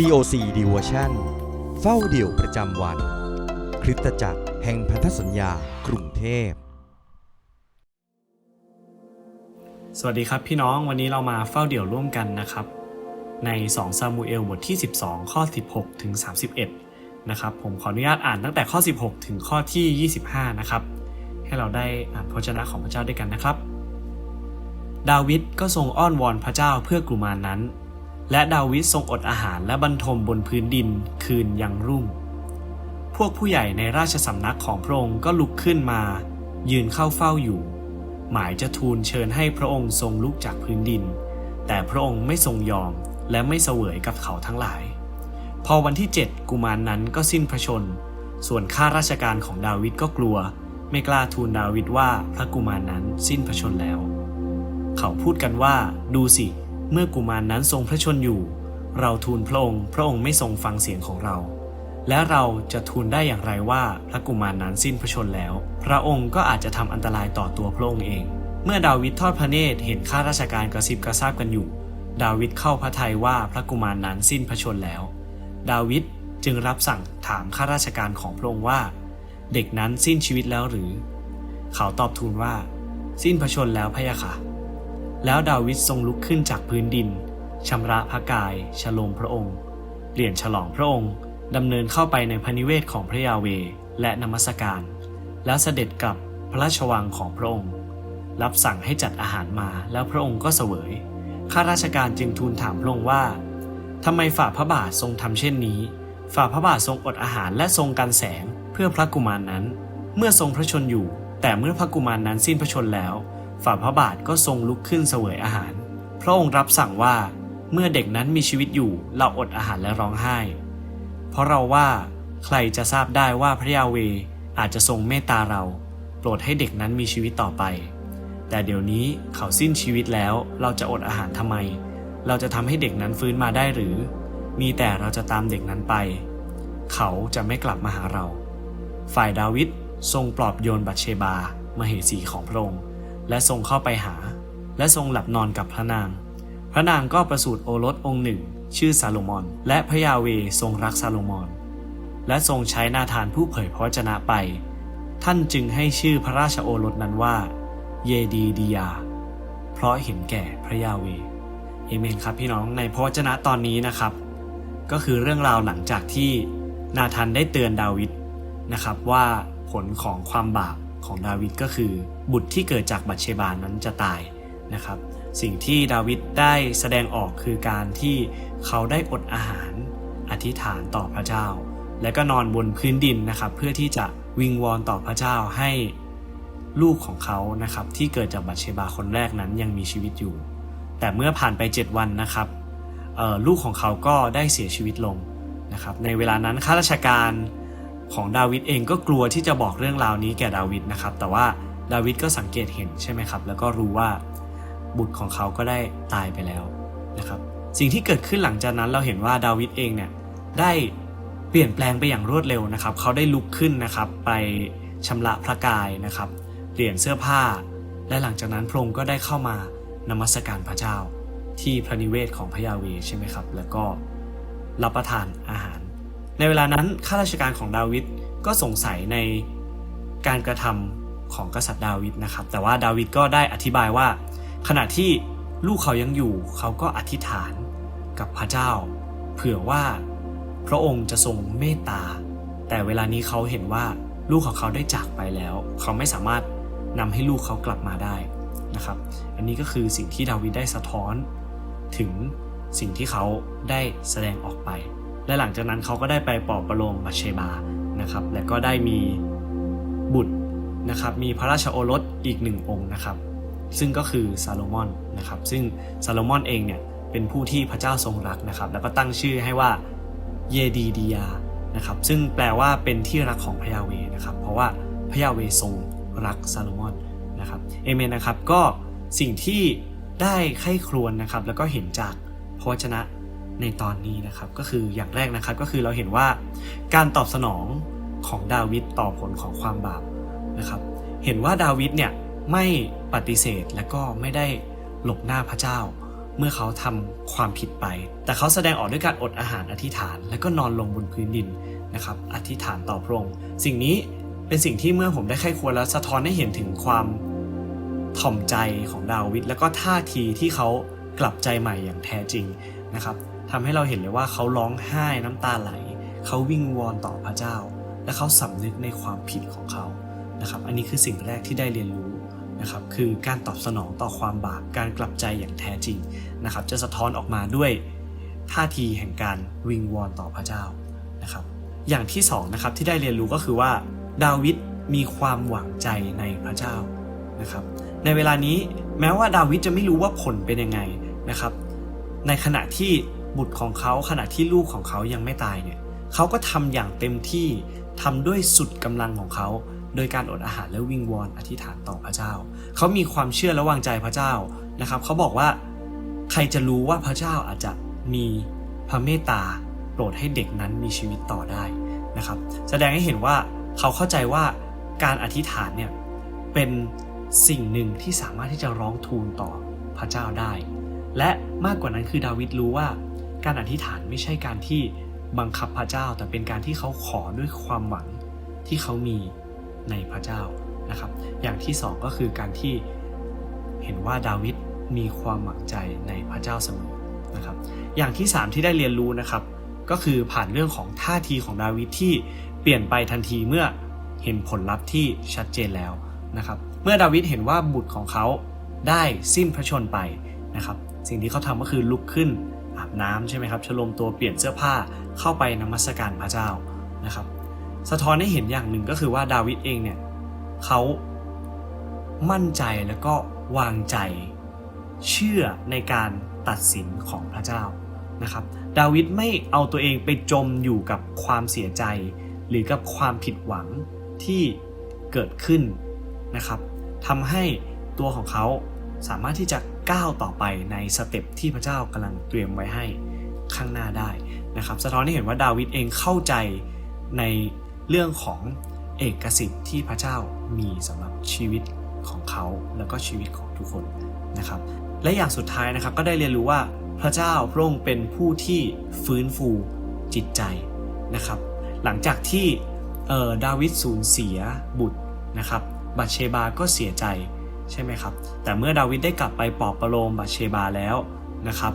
COC Devotion เฝ้าเดี่ยวประจำวัน คริสตจักรแห่งพันธสัญญากรุงเทพ สวัสดีครับพี่น้องวันนี้เรามาเฝ้าเดี่ยวร่วมกันนะครับ ใน 2 ซามูเอลบทที่ 12 ข้อ 16 ถึง 31 นะครับ ผมขออนุญาตอ่านตั้งแต่ข้อ 16 ถึงข้อที่ 25 นะครับ ให้เราได้อ่านพระชนะของพระเจ้าด้วยกันนะครับ ดาวิดก็ทรงอ้อนวอนพระเจ้าเพื่อกลุมารนั้น และดาวิดทรงอดอาหารและบรรทมบนพื้นดินคืนยังรุ่ง พวกผู้ใหญ่ในราชสำนักของพระองค์ก็ลุกขึ้นมา ยืนเข้าเฝ้าอยู่ หมายจะทูลเชิญให้พระองค์ทรงลุกจากพื้นดิน แต่พระองค์ไม่ทรงยอมและไม่เสวยกับเขาทั้งหลาย พอวันที่7กุมารนนั้นก็สิ้นพระชน ส่วนข้าราชการของดาวิดก็กลัว ไม่กล้าทูลดาวิดว่าพระกุมารนั้นสิ้นพระชนแล้ว เขาพูดกันว่าดูสิเเมื่อกุมารนั้นทรงพระชนอยู่ เราทูลพระองค์ พระองค์ไม่ทรงฟังเสียงของเรา และเราจะทูลได้อย่างไรว่าพระกุมารนั้นสิ้นพระชนแล้ว พระองค์ก็อาจจะทำอันตรายต่อตัวพระองค์เอง เมื่อดาวิดทอดพระเนตรเห็นข้าราชการกระซิบกระซาบกันอยู่ ดาวิดเข้าพระทัยว่าพระกุมารนั้นสิ้นพระชนแล้ว ดาวิดจึงรับสั่งถามข้าราชการของพระองค์ว่า เด็กนั้นสิ้นชีวิตแล้วหรือ เขาตอบทูลว่า สิ้นพระชนแล้วพะยะค่ะ แล้วดาวิดทรงลุกขึ้นจากพื้นดินชำระพระกายฉโลมพระองค์ เปลี่ยนฉลองพระองค์ดำเนินเข้าไปในพระนิเวศของพระยาเวและนมัสการ แล้วเสด็จกลับพระราชวังของพระองค์ รับสั่งให้จัดอาหารมาแล้วพระองค์ก็เสวยข้าราชการจึงทูลถามพระองค์ว่าทำไมฝ่าพระบาททรงทำเช่นนี้ ฝ่าพระบาททรงอดอาหารและทรงกันแสงเพื่อพระกุมารนั้น เมื่อทรงพระชนอยู่ แต่เมื่อพระกุมารนั้นสิ้นพระชนแล้ว ฝ่าพระบาทก็ทรงลุกขึ้นเสวยอาหาร พระองค์รับสั่งว่าเมื่อเด็กนั้นมีชีวิตอยู่เราอดอาหารและร้องไห้ เพราะเราว่าใครจะทราบได้ว่าพระยาเวอาจจะทรงเมตตาเรา โปรดให้เด็กนั้นมีชีวิตต่อไป แต่เดี๋ยวนี้เขาสิ้นชีวิตแล้วเราจะอดอาหารทำไม เราจะทำให้เด็กนั้นฟื้นมาได้หรือ มีแต่เราจะตามเด็กนั้นไป เขาจะไม่กลับมาหาเรา ฝ่ายดาวิดทรงปลอบโยนบัตเชบา มเหสีของพระองค์ และทรงเข้าไปหา และทรงหลับนอนกับพระนาง พระนางก็ประสูติโอรสองค์หนึ่ง ชื่อซาโลมอน และพระยาเวทรงรักซาโลมอน และทรงใช้นาธานผู้เผยพระวจนะไป ท่านจึงให้ชื่อพระราชโอรสนั้นว่า เยดีดียา เพราะเห็นแก่พระยาเวเอเมนครับพี่น้องในพระวจนะตอนนี้นะครับ ก็คือเรื่องราวหลังจากที่นาธานได้เตือนดาวิดนะครับว่าผลของความบาป ของดาวิดก็คือ บุตรที่เกิดจากบัตเชบานั้นจะตายนะครับ สิ่งที่ดาวิดได้แสดงออกคือการที่เขาได้อดอาหารอธิษฐานต่อพระเจ้า และก็นอนบนพื้นดินนะครับ เพื่อที่จะวิงวอนต่อพระเจ้าให้ลูกของเขานะครับที่เกิดจากบัตเชบาคนแรกนั้นยังมีชีวิตอยู่ แต่เมื่อผ่านไป 7 วันนะครับลูกของเขาก็ได้เสียชีวิตลงนะครับในเวลานั้นข้าราชการ ของดาวิดเองก็กลัวที่จะบอกเรื่องราวนี้แก่ดาวิดนะครับ แต่ว่าดาวิดก็สังเกตเห็นใช่ไหมครับ แล้วก็รู้ว่าบุตรของเขาก็ได้ตายไปแล้วนะครับ สิ่งที่เกิดขึ้นหลังจากนั้นเราเห็นว่าดาวิดเองเนี่ยได้เปลี่ยนแปลงไปอย่างรวดเร็วนะครับ เขาได้ลุกขึ้นนะครับไปชำระพระกายนะครับ เปลี่ยนเสื้อผ้า และหลังจากนั้นพระองค์ก็ได้เข้ามานมัสการพระเจ้าที่พระนิเวศของพระยาเวใช่ไหมครับ แล้วก็รับประทานอาหาร ในเวลานั้นข้าราชการของดาวิดก็สงสัยในการกระทำของกษัตริย์ดาวิดนะครับ แต่ว่าดาวิดก็ได้อธิบายว่า ขณะที่ลูกเขายังอยู่ เขาก็อธิษฐานกับพระเจ้า เผื่อว่าพระองค์จะทรงเมตตา แต่เวลานี้เขาเห็นว่าลูกของเขาได้จากไปแล้ว เขาไม่สามารถนำให้ลูกเขากลับมาได้นะครับ อันนี้ก็คือสิ่งที่ดาวิดได้สะท้อนถึงสิ่งที่เขาได้แสดงออกไป และหลังจากนั้นเขาก็ได้ไปปลอบประโลมบัตเชบานะครับ และก็ได้มีบุตรนะครับ มีพระราชโอรสอีกหนึ่งองค์นะครับ ซึ่งก็คือซาโลมอนนะครับ ซึ่งซาโลมอนเองเนี่ยเป็นผู้ที่พระเจ้าทรงรักนะครับ แล้วก็ตั้งชื่อให้ว่าเยดีดียานะครับซึ่งแปลว่าเป็นที่รักของพระยาเวนะครับ เพราะว่าพระยาเวทรงรักซาโลมอนนะครับเอเมนนะครับก็สิ่งที่ได้ไข้ครวญนะครับ แล้วก็เห็นจากพระวจนะ ในตอนนี้นะครับ ก็คืออย่างแรกนะครับก็คือเราเห็นว่าการตอบสนองของดาวิดต่อผลของความบาปนะครับ เห็นว่าดาวิดเนี่ยไม่ปฏิเสธและก็ไม่ได้หลบหน้าพระเจ้า เมื่อเขาทำความผิดไป แต่เขาแสดงออกด้วยการอดอาหารอธิษฐาน และก็นอนลงบนพื้นดินนะครับ อธิษฐานต่อพระองค์สิ่งนี้เป็นสิ่งที่เมื่อผมได้ใคร่ควรแล้วสะท้อนให้เห็นถึงความถ่อมใจของดาวิดแล้วก็ท่าทีที่เขากลับใจใหม่อย่างแท้จริงนะครับ ทำให้เราเห็นเลยว่าเขาร้องไห้น้ำตาไหล เขาวิงวอนต่อพระเจ้า และเขาสำนึกในความผิดของเขานะครับ อันนี้คือสิ่งแรกที่ได้เรียนรู้นะครับ คือการตอบสนองต่อความบาป การกลับใจอย่างแท้จริงนะครับ จะสะท้อนออกมาด้วยท่าทีแห่งการวิงวอนต่อพระเจ้านะครับ อย่างที่สองนะครับที่ได้เรียนรู้ก็คือว่า ดาวิดมีความหวังใจในพระเจ้านะครับ ในเวลานี้แม้ว่าดาวิดจะไม่รู้ว่าผลเป็นยังไงนะครับ ในขณะที่ บุตรของเขาขณะที่ลูกของเขายังไม่ตายเนี่ยเขาก็ทำอย่างเต็มที่ทำด้วยสุดกำลังของเขา โดยการอดอาหารและวิงวอนอธิษฐานต่อพระเจ้า เขามีความเชื่อและวางใจพระเจ้านะครับ เขาบอกว่าใครจะรู้ว่าพระเจ้าอาจจะมีพระเมตตาโปรดให้เด็กนั้นมีชีวิตต่อได้นะครับ แสดงให้เห็นว่าเขาเข้าใจว่าการอธิษฐานเนี่ยเป็นสิ่งหนึ่งที่สามารถที่จะร้องทูลต่อพระเจ้าได้ และมากกว่านั้นคือดาวิดรู้ว่า การอธิษฐานไม่ใช่การที่บังคับพระเจ้า แต่เป็นการที่เขาขอด้วยความหวังที่เขามีในพระเจ้านะครับ อย่างที่สองก็คือการที่เห็นว่าดาวิดมีความหวังใจในพระเจ้าเสมอนะครับ อย่างที่สามที่ได้เรียนรู้นะครับ ก็คือผ่านเรื่องของท่าทีของดาวิดที่เปลี่ยนไปทันทีเมื่อเห็นผลลัพธ์ที่ชัดเจนแล้วนะครับ เมื่อดาวิดเห็นว่าบุตรของเขาได้สิ้นพระชนไปนะครับ สิ่งที่เขาทำก็คือลุกขึ้น อาบน้ำใช่ไหมครับชโลมตัวเปลี่ยนเสื้อผ้าเข้าไปนมัสการพระเจ้านะครับ สะท้อนให้เห็นอย่างหนึ่งก็คือว่าดาวิดเองเนี่ยเขามั่นใจแล้วก็วางใจเชื่อในการตัดสินของพระเจ้านะครับ ดาวิดไม่เอาตัวเองไปจมอยู่กับความเสียใจ หรือกับความผิดหวังที่เกิดขึ้นนะครับทำให้ตัวของเขาสามารถที่จะ ก้าวต่อไปในสเต็ปที่พระเจ้ากำลังเตรียมไว้ให้ข้างหน้าได้นะครับสะท้อนให้เห็นว่าดาวิดเองเข้าใจในเรื่องของเอกสิทธิ์ที่พระเจ้ามีสำหรับชีวิตของเขาแล้วก็ชีวิตของทุกคนนะครับ และอย่างสุดท้ายนะครับก็ได้เรียนรู้ว่าพระเจ้าพระองค์เป็นผู้ที่ฟื้นฟูจิตใจนะครับ หลังจากที่ออดาวิดสูญเสียบุตรนะครับบัตเชบาก็เสียใจ ใช่ไหมครับ แต่เมื่อดาวิดได้กลับไปปลอบประโลมบัตเชบาแล้วนะครับ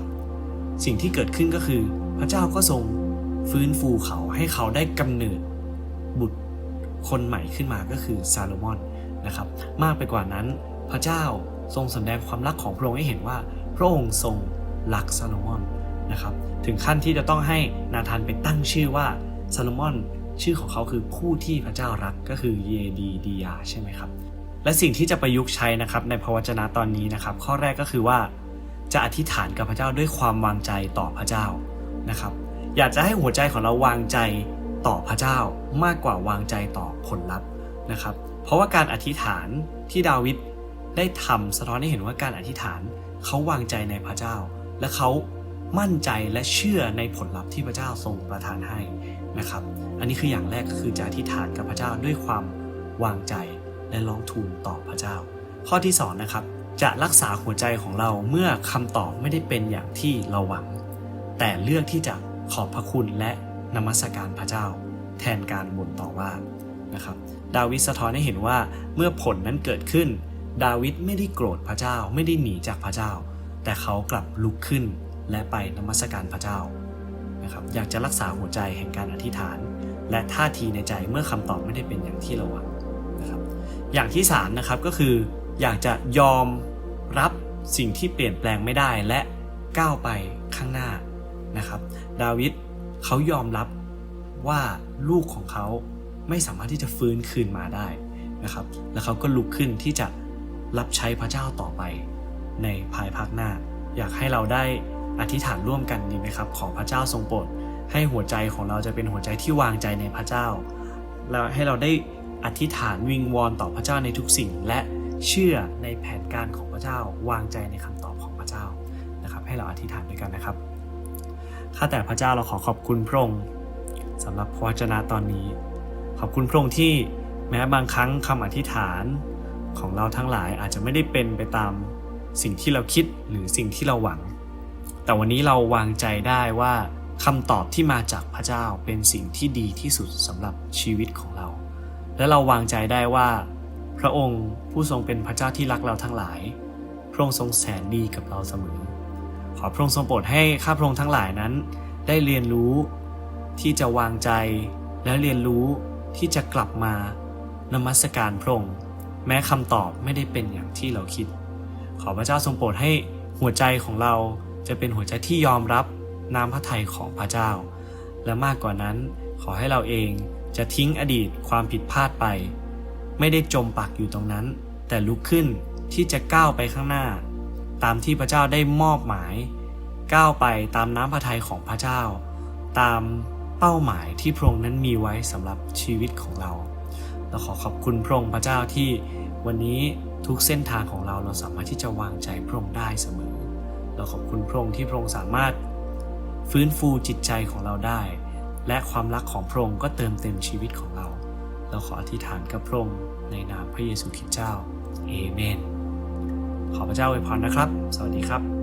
สิ่งที่เกิดขึ้นก็คือ พระเจ้าก็ทรงฟื้นฟูเขาให้เขาได้กำเนิดบุตรคนใหม่ขึ้นมาก็คือซาโลมอนนะครับ มากไปกว่านั้นพระเจ้าทรงแสดงความรักของพระองค์ให้เห็นว่า พระองค์ทรงรักซาโลมอนนะครับถึงขั้นที่จะต้องให้นาธานไปตั้งชื่อว่าซาโลมอนชื่อของเขาคือผู้ที่พระเจ้ารักก็คือเยดีดียาใช่ไหมครับ และสิ่งที่จะประยุกต์ใช้นะครับในพระวจนะตอนนี้นะครับ ข้อแรกก็คือว่า จะอธิษฐานกับพระเจ้าด้วยความวางใจต่อพระเจ้านะครับ อยากจะให้หัวใจของเราวางใจต่อพระเจ้ามากกว่าวางใจต่อผลลัพธ์นะครับ เพราะว่าการอธิษฐานที่ดาวิดได้ทำสะท้อนให้เห็นว่าการอธิษฐานเขาวางใจในพระเจ้า และเขามั่นใจและเชื่อในผลลัพธ์ที่พระเจ้าทรงประทานให้นะครับ อันนี้คืออย่างแรกก็คือจะอธิษฐานกับพระเจ้าด้วยความวางใจ และร้องทูลต่อพระเจ้า ข้อที่สองนะครับจะรักษาหัวใจของเราเมื่อคำตอบไม่ได้เป็นอย่างที่เราหวัง แต่เลือกที่จะขอบพระคุณและนมัสการพระเจ้า แทนการบ่นต่อว่านะครับดาวิดสะท้อนให้เห็นว่าเมื่อผลนั้นเกิดขึ้น ดาวิดไม่ได้โกรธพระเจ้าไม่ได้หนีจากพระเจ้า แต่เขากลับลุกขึ้นและไปนมัสการพระเจ้านะครับอยากจะรักษาหัวใจแห่งการอธิษฐาน และท่าทีในใจเมื่อคำตอบไม่ได้เป็นอย่างที่เราหวัง อย่างที่สามนะครับก็คือ อยากจะยอมรับสิ่งที่เปลี่ยนแปลงไม่ได้และก้าวไปข้างหน้านะครับ ดาวิดเขายอมรับว่าลูกของเขาไม่สามารถที่จะฟื้นคืนมาได้นะครับ แล้วเขาก็ลุกขึ้นที่จะรับใช้พระเจ้าต่อไปในภายภาคหน้า อยากให้เราได้อธิษฐานร่วมกันดีไหมครับ ขอพระเจ้าทรงโปรดให้หัวใจของเราจะเป็นหัวใจที่วางใจในพระเจ้า แล้วให้เราได้ อธิษฐานวิงวอนต่อพระเจ้าในทุกสิ่ง และเชื่อในแผนการของพระเจ้าวางใจในคำตอบของพระเจ้านะครับ ให้เราอธิษฐานด้วยกันนะครับข้าแต่พระเจ้าเราขอขอบคุณพระองค์สำหรับพระวจนะตอนนี้ ขอบคุณพระองค์ที่แม้บางครั้งคำอธิษฐานของเราทั้งหลายอาจจะไม่ได้เป็นไปตามสิ่งที่เราคิดหรือสิ่งที่เราหวัง แต่วันนี้เราวางใจได้ว่าคำตอบที่มาจากพระเจ้าเป็นสิ่งที่ดีที่สุดสำหรับชีวิตของเรา และเราวางใจได้ว่า พระองค์ผู้ทรงเป็นพระเจ้าที่รักเราทั้งหลาย พระองค์ทรงแสนดีกับเราเสมอ ขอพระองค์ทรงโปรดให้ข้าพระองค์ทั้งหลายนั้น ได้เรียนรู้ที่จะวางใจและเรียนรู้ที่จะกลับมานมัสการพระองค์แม้คำตอบไม่ได้เป็นอย่างที่เราคิด ขอพระเจ้าทรงโปรดให้หัวใจของเราจะเป็นหัวใจที่ยอมรับน้ำพระทัยของพระเจ้า และมากกว่านั้นขอให้เราเอง จะทิ้งอดีตความผิดพลาดไป ไม่ได้จมปักอยู่ตรงนั้น แต่ลุกขึ้นที่จะก้าวไปข้างหน้า ตามที่พระเจ้าได้มอบหมาย ก้าวไปตามน้ำพระทัยของพระเจ้า ตามเป้าหมายที่พระองค์นั้นมีไว้สำหรับชีวิตของเราเราขอขอบคุณพระองค์พระเจ้าที่วันนี้ทุกเส้นทางของเราเราสามารถที่จะวางใจพระองค์ได้เสมอ เราขอบคุณพระองค์ที่พระองค์สามารถ ฟื้นฟูจิตใจของเราได้ และความรักของพระองค์ก็เติมเต็มชีวิตของเรา เราขออธิษฐานกับพระองค์ในนามพระเยซูคริสต์เจ้าเอเมน ขอพระเจ้าอวยพรนะครับ สวัสดีครับ